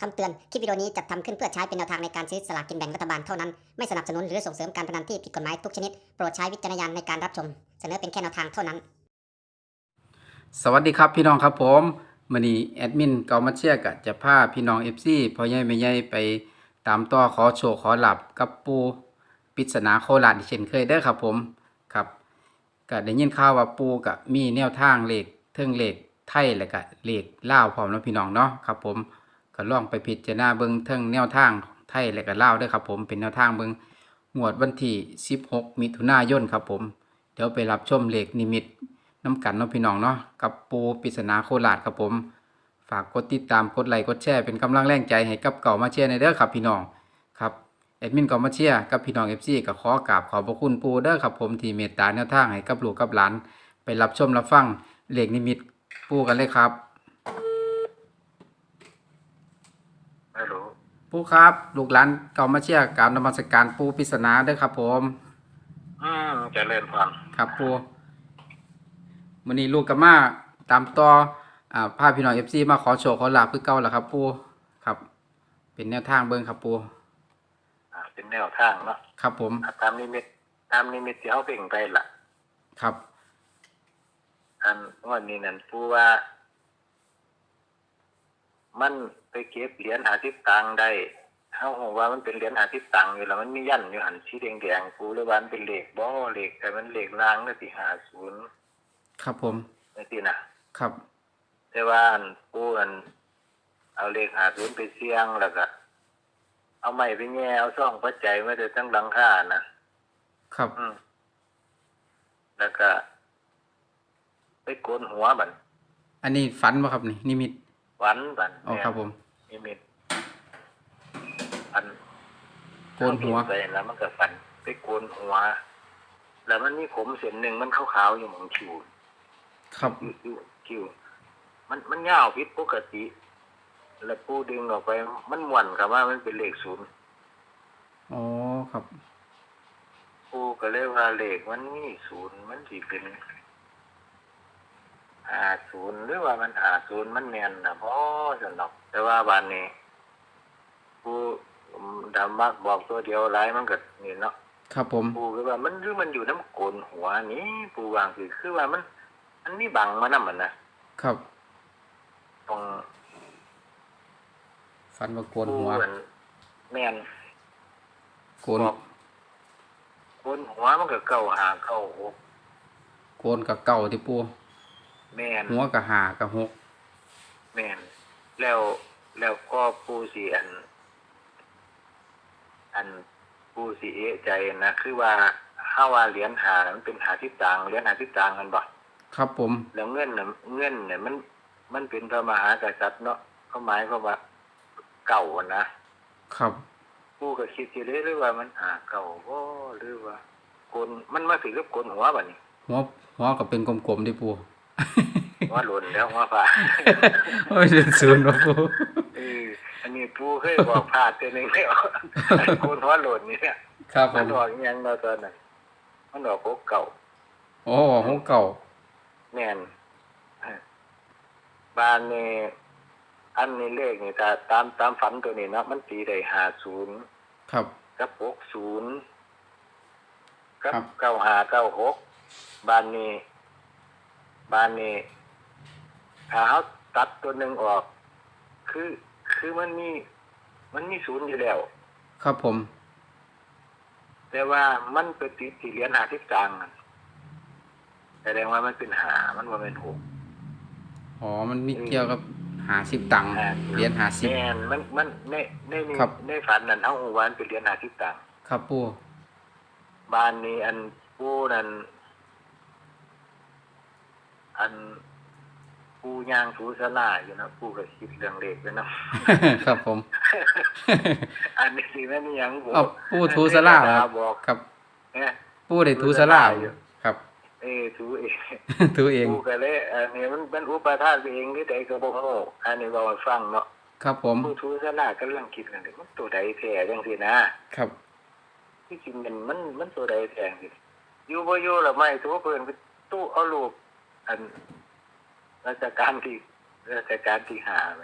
คำเตือน คลิปวิดีโอนี้จัดทำขึ้นเพื่อใช้เป็นแนวทางในการซื้อสลากกินแบ่งรัฐบาลเท่านั้น ไม่สนับสนุนหรือส่งเสริมการพนันที่ผิดกฎหมายทุกชนิด โปรดใช้วิจารณญาณในการรับชม เสนอเป็นแค่แนวทางเท่านั้น สวัสดีครับพี่น้องครับผมมื้อนี้แอดมินเกามาเชียกะจะพาพี่น้อง FC พ่อใหญ่แม่ใหญ่ไปตามต่อขอโชคขอหลับกับปูปริศนาโคราชเช่นเคยเด้ครับผมครับก็ได้ยินข่าวว่าปูก็มีแนวทางเลขเทิงเลขไทยและก็เลขลาวพร้อมเนาะพี่น้องเนาะครับผม ก็ลองไปพิจารณาเบิ่งเทิงแนวทางไทยและก็ลาวด้อครับผมเป็นแนวทางเบิ่งงวดวันที่ 16 มิถุนายนครับผม เดี๋ยวไปรับชมเหลขนิมิตน้ำกันเนาะพี่น้องเนาะกับปูปริศนาโคราชครับผม ฝากกดติดตามกดไลค์กดแชร์เป็นกำลังแรงใจให้กับเก่ามาเชียร์ในเด้อครับพี่น้องครับแอดมินเก่ามาเชียร์กับพี่น้องเอฟซีก็ขอกราบขอบพระคุณปูเด้อครับผมที่เมตตาแนวทางให้กับลูกกับหลาน ไปรับชมรับฟังเหลขนิมิตปูกันเลยครับ ฮัลโหลปูครับ ลูกหลานเก่ามาเชียร์กรารนมัสการปูปริศนาเด้อครับ ผม อืมเจะเล่นฟังครับปูวันนี้ลูกกับมาตามต่ออ่าพาพี่น้องเอฟซีมาขอโชว์ขอลาบคือเก่าแล้วครับปูครับ เป็นแนวทางเบิ้งครับปูอ่าเป็นแนวทางเนาะครับผม อ่าตามนิมิตตามนิมิตที่เขาเพ่งไปล่ะ ครับ อันวันนี้นั่นผู้ว่า มันไปเก็บเหรียญหาทิพตังค์ได้เขาบอกว่ามันเป็นเหรียญหาทิพตังค์อยู่แล้วมันมียันอยู่หันสีแดงๆกูเลยว่ามันเป็นเหล็กบ่เหล็กแต่มันเหล็กล่างนั่นสิหาศูนย์ครับผมนั่นสินะครับ แต่ว่าอันผู้อันเอาเหล็กหาศูนย์ไปเสี่ยงแล้วก็เอาไม้ไปแง่เอาซ่องปัจจัยมาแต่ทั้งหลังคานะครับอืมแล้วก็ไปโกนหัวบันอันนี้ฝันบ่ครับนี่นิมิต หวันบันอ๋อครับผมนิมิตอันโกนหัวไปแล้วมันก็ฝัน ไปโกนหัว แล้วมันมีผมเส้นหนึ่งมันขาวๆอยู่หมองคิวครับอยู่อยู่คิวมันมันยาวผิดปกติ แล้วปูดึงออกไป มันม่วนกับว่ามันเป็นเลขศูนย์อ๋อครับปูก็เลยว่าเลขมันมีศูนย์มันสิเป็น หาศูนย์หรือว่ามันหาศูนย์มันแม่นนะพ่อสนอก แต่ว่าวันนี้ปูดำมากบอกตัวเดียวหลายมันก็นี่เนาะครับผมปูก็ว่ามันหรือมันอยู่น้ำโกนหัวนี่ปูวางคือคือว่ามัน มันมีบังมานำมันนะครับตรงฝันว่าโกนปูหัวอันแม่นโกนบอกโกนหัวมันก็เก้าหาเก้าหกโกนกับเก่าที่ปู แม่นหัวกับหากับหกแม่นแล้วแล้วก็ปูสีอัน อันปูสีเอะใจนะคือว่าถ้าว่าเหรียญหามันเป็นหาทิศต่างเหรียญหาทิศต่างกันบ่ครับผม แล้วเงินน่ะเงินเนี่ยมัน มันเป็นพระมหากษัตริย์เนาะเขาหมายความว่าเก่าอะนะครับปูก็คิดสิเลยหรือว่ามันหาเก่าบ่หรือว่าคนมันมาถึงกับคนหัวบัดนี้หัวหัวก็เป็นกลมๆที่ปู หัวหล่นแล้วหัวฟ้าโอ้ยเป็นศูนย์เนาะปูเอออันนี้ปูเคยบอกพลาดตัวหนึงแล้วไอ้คนหัวหล่นนี่เนี่ยครับผมันมออกอิหยังเนาะตอนนั้นมันออกโคกเก่าโอ้หัวเก่าแม่นเออบ้านนี่อันนี้เลขนี่ถ้าตามตามฝันตัวนี้เนาะมันตีได้ห้าศูนย์ ครับ กับหกศูนย์กับครับเก้าห้าเก้าหกบ้านนี้ บ้านนี้ถ้าเขาตัดตัวหนึ่งออก คือคือมันมี มันมีศูนย์อยู่แล้ว ครับผม แต่ว่ามันไปติดที่เหรียญหาทิศกลางอะแสดงว่ามันเป็นหา มันว่าเป็นหกอ๋อ มันมีเกี่ยวกับหาสิบตังค์อ่าเหรียญหาสิบแม่นมันมันในในในครับในฝันนั้นเฮาฮู้ว่ามันเป็นเหรียญหาทิศกลางครับปูบ้านนี้อันผู้นั้น อันผู้ย่างถูสลาอยู่นะผู้ก็คิดเรื่องเลขอยู่นะครับผม อันนี้สิแม่นหยังบ่เอาปูทูสลาอันคนี้รับบอกครับเนี่ยปูได้ทูสลาครับ เอ้ทูเองทูเองผู้ก็เลยอันนี้มันมันอุปทานไปเองหรือใดก็บ่ฮู้อันนี้เว้าให้ฟังเนาะครับผมผู้ทูสลาก็เรื่องคิดกันเลยมันตัวใดแท้จังซี่นะครับที่จริงมันมันมันตัวใดแท้จังซี่อยู่บ่อยู่แล้วไม่ทุกเพิ่นไปตู้เอารูป อันราชการที่ราชการที่ห้าไป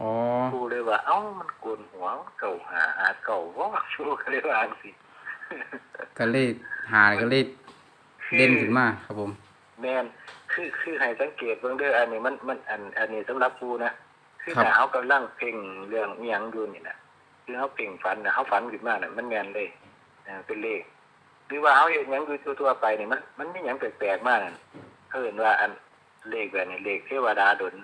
อ๋อผู้เลยว่าว่า เอ้ามันโกนหัวเก่าหาหาเก่าว่าชูก็เลยว่าจังสิก็เลยหาก็เลยเด่นขึ้นมาครับผม แม่นคือคือให้สังเกตเบิ่งเด้ออันนี้มันมันอัน อันนี้สำหรับปูนะคือครับถ้าเฮากำลังเพ่งเรื่องอีหยังอยู่นี่นะคือเฮาเพ่งฝันนะเฮาฝันขึ้นมาน่ะมันแม่นเลยเออเป็นเลขหรือว่าเฮาเห็นหยังอยู่ทั่วๆไปนี่มันมันมีหยังแปลกๆมากนั่น เขาเห็นว่าอันเลขแบบนี้เลขเทวดาดล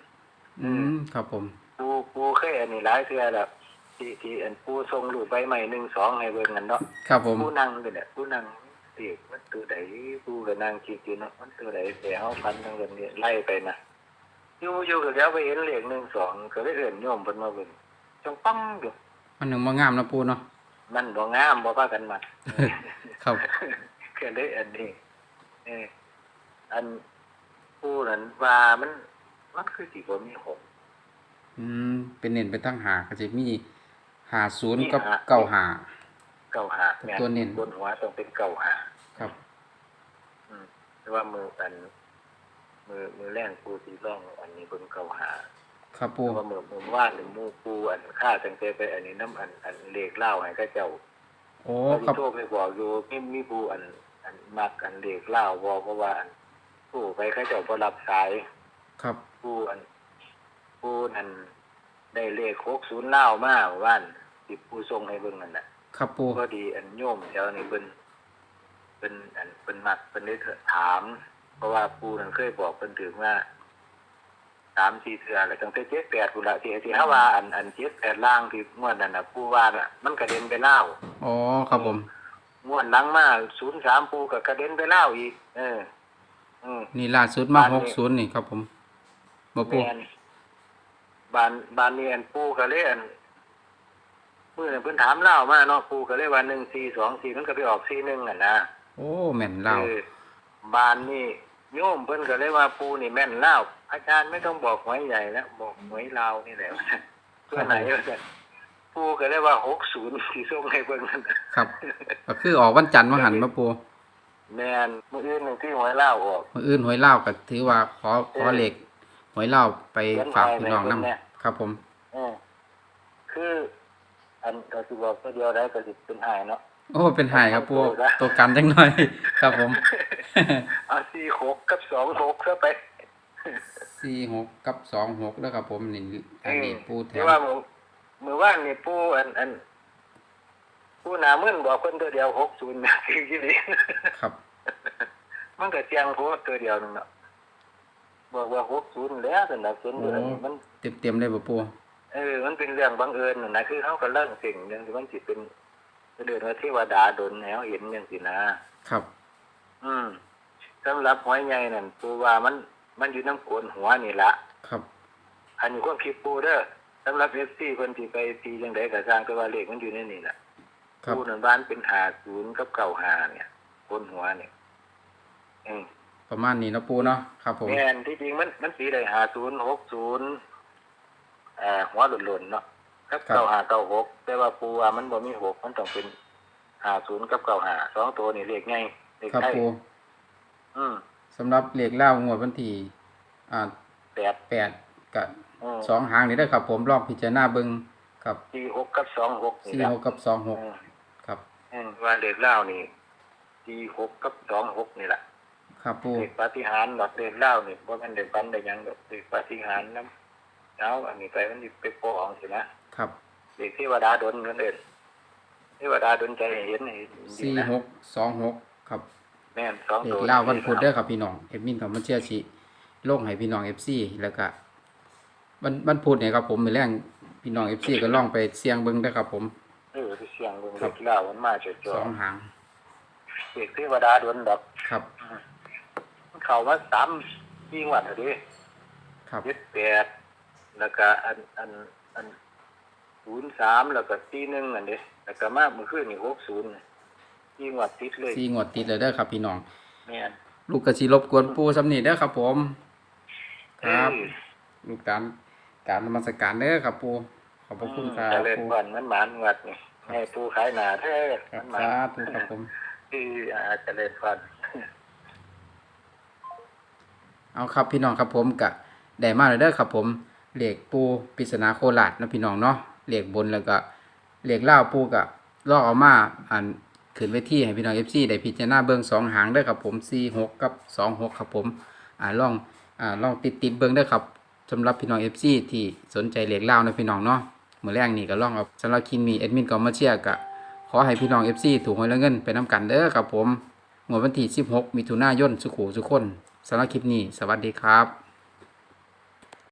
อืมครับผมปูปูเคยอันนี้หลายเทื่อแล้วที่ที่อันปูส่งรูปใบใหม่หนึ่งสองให้เบิ่งกันเนาะครับผมปูนั่งเป็นเนี่ยปูนั่งเด็กมันตัวใดปูก็นั่งคิดอยู่เนาะมันตัวใดแต่เฮาฟันทั้งเรื่องนี้ไล่ไปนะอยู่อยู่ก็แล้วไปเห็นเลขหนึ่งสองก็เลยเอิ้นโยมเพิ่นมาเบิ่งจงปังอยู่มันหนึ่งมางามนะปูเนาะมันบ่งามบ่พากันมาครับก็เลยอันนี้เอออัน ปูนั้นว่ามันมันคือสิบ่มีหกอืม เป็นเน้นไปตั้งหาก็จะมีหาศูนย์กับมีหาเก้าหาเก้าหาแม่ตัวเน้นบนหัวต้องเป็นเก้าหาครับ อืมแต่ว่ามืออัน มือมือแรงปูสีร่อง อันนี้บนเก่าหาครับปูแต่ว่ามือมือว่านหรือมือปูอันค่าจังเตไปอันนี้น้ำอันอันเลขเล่าให้เข้าเจ้าโอ้เขาครับโทรไปบอกอยู่มีมีปูอัน อันมักอันเลขเล่าบอกเพราะว่าอัน ปูไปเข้าเจ้าพอรับสายครับปูอันปูอันได้เลขหกศูนย์เล่ามาว่านติปูทรงให้เบิ่งนั่นน่ะครับปูพอดีอันโยมแถวนี้เป็นเป็นอันเป็นมักเป็นได้ถาม เพราะว่าปูนั่นเคยบอกเป็นถึงว่าสามสี่เทือแล้วตั้งแต่เจ็ดแปดปุระที่ที่ถ้าว่าอันอันเจ็ดแปดล่างที่งวดนั้นน่ะปูว่าน่ะมันกระเด็นไปเล่าวอ๋อครับผมงวดหลังมาศูนย์สามปูก็กระเด็นไปเล่าวอีก เออ อืม นี่ล่าสุดมาบ้านหนี้กศูนย์นี่ครับผมบ่ปูแมนบานบานเนียนปูก็เลยอันเมื่อนั้นเพิ่นถามเล่าวมาเนาะปูก็เลยว่าหนึ่งสี่สองสี่มันก็ไปออกสี่หนึ่งอะนะโอ้แม่นเล่าเออบ้านนี่โยมเพิ่นก็เลยว่าปูนี่แม่นเล่าวอาจารย์ไม่ต้องบอกหวยใหญ่แล้วบอกหวยลาวนี่แหละเพื่อไหนวะเนี่ยปูก็เลยว่าหกศูนย์ที่ส่งให้เบิ่งนั่นน่ะครับก็คือออกวันจันทร์มาหันมาปู แม่นมื้ออื่นหนึ่งที่หวยลาวออกมื้ออื่นหวยเล่าก็ถือว่าขอขอเออเหล็กหวยเล่าไปเขียนฝากไว้พี่น้องไว้นํเนี่ยครับผมเออคือ อันก็สิบอกตัวเดียวได้ก็สิเป็นหายเนาะโอ้เป็นหายครับปูเอาตัวละตัวกันจังหน่อย ครับผมเอาสี่หกกับสองหกเข้าไปสี่หกกับสองหกแล้วครับผมนี่อันนี้ปูแถที่มว่ามือมือว่านนี่ปูอันอัน ปูหนามึนบอกคนตัวเดียวหกศูนย์จริงๆนี่ครับ มันก็เสียงโพดตัวเดียวนึงเนาะบอกว่าหกศูนย์แล้วสำหรับศูนย์อยู่แล้วนี่มันเต็มเต็มๆเลยบ่ปูเออ มันเป็นเรื่องบังเอิญน่ะนะคือเขาก็เลิ่งสิ่งหนึ่งที่มันสิเป็นเดินว่าเทวดาดนแนวเห็นอย่างสินะ ครับ อืมสำหรับหอยใหญ่นั่นปูว่ามัน มันอยู่น้ำโกนหัวนี่ละครับ อันนี้ความคิดปูเด้อสำหรับเอฟซีคนที่ไปตีจังไดก็สร้างก็ว่าเลขมันอยู่ในนี่แหละ ครับปูนั่นบ้านเป็นหาศูนย์กับเก่าหาเนี่ยโกนหัวเนี่ย อืมประมาณนี้เนาะปูเนาะครับผมแม่นที่จริงมันมันสีได้หาศูนย์หกศูนย์เอ่อหัวหล่นๆเนาะกับเก่าหาเก่าหกแต่ว่าปูว่ามันบ่มีหกมันต้องเป็นหาศูนย์กับเก่าหาสองตัวนี่เลขไงเลขครับไทยปูอืมสำหรับเหล็กเล่างวดวันที่อ่าแปดแปดกับอืมสองหางนี่ได้อครับ ผมลองพิจารณาเบิ่งครับสี่หกกับสองหกนี่สี่แหละหกกับสองหกอืมครับ อืมว่าเลขเล่านี่สี่หกกับสองหกนี่แหละครับปูเลขปาฏิหาริย์ดอกเลขเล่านี่บ่แม่นได้ปันได้หยังดอกเลขปาฏิหาริย์นำเอาอันนี้ไปมันสิไปโปะเอาสินะครับเลขเทวดาดลเงินเอิ้นเทวดาดลใจให้เห็นให้ดีสี่นะหกสองหกครับ แม่นสองเหล็ตัวกเล่าวันพุธเด้อครับพี่น้องเอดมินกับมาเชียร์ชิลงให้พี่น้องเอฟซีแล้วก็วันวันพุธเนี่ยครับผมมือแรงพี่น้องเอฟซีก็ลองไปเสี่ยงเบิ่งได้อครับผม เออที่เสียงเบิ่งครัเลบขเล่ามันมาจ่อสองหางๆเลขเทวดาดลดอกครับมันเข้ามาสามปีงวดแล้วเดิครับเจ็ดแปดแล้วก็อันอันอันศูนย์สามแล้วก็สี่หนึ่งอันเด้แล้วก็มาเมื่อคืนนี่หกศูนย์ยี่งวดติดเลยสี่งวดติดเลยเด้อครับ พี่น้อง แม่นลูกกระชีรบกวนปูสำนีเด้อครับผม ครับ เออ ลูกการการนมัสการเด้อครับปู ขอบพระคุณครับเจริญปูพรมันหมานงวดนี่ให้ปูขายหนาแท้ครับมันหมาสานธุครับผมที่อ่าเจริญพรเอาครับพี่น้องครับผมกะได้มาเลยเด้อครับผมเหล็กปูปริศนาโคราชนะพี่น้องเนาะเลขบนแล้วก็เลขเล่าวปูก็ลอกเอามาอันขึ้นไว้ที่ให้พี่น้อง FC ได้พิจารณาเบิ่งสองหางเด้อครับผม46กับ26ครับผมอ่าลองอ่าลองติดติดๆเบิ่งเด้อครับสำหรับพี่น้อง FC ที่สนใจเลขเล่าวนะพี่น้องเนาะ เมื่อแรกนี่ก็ลองเอาสำหรับคินมีแอดมินก็มาเชียร์ก็ขอให้พี่น้องเอฟซีถูกหวยและเงินไปน้ำกันเด้อครับผมงวดวันที่ 16 มิถุนายนสุขุสุขคนสำหรับคลิปนี้ สวัสดีครับ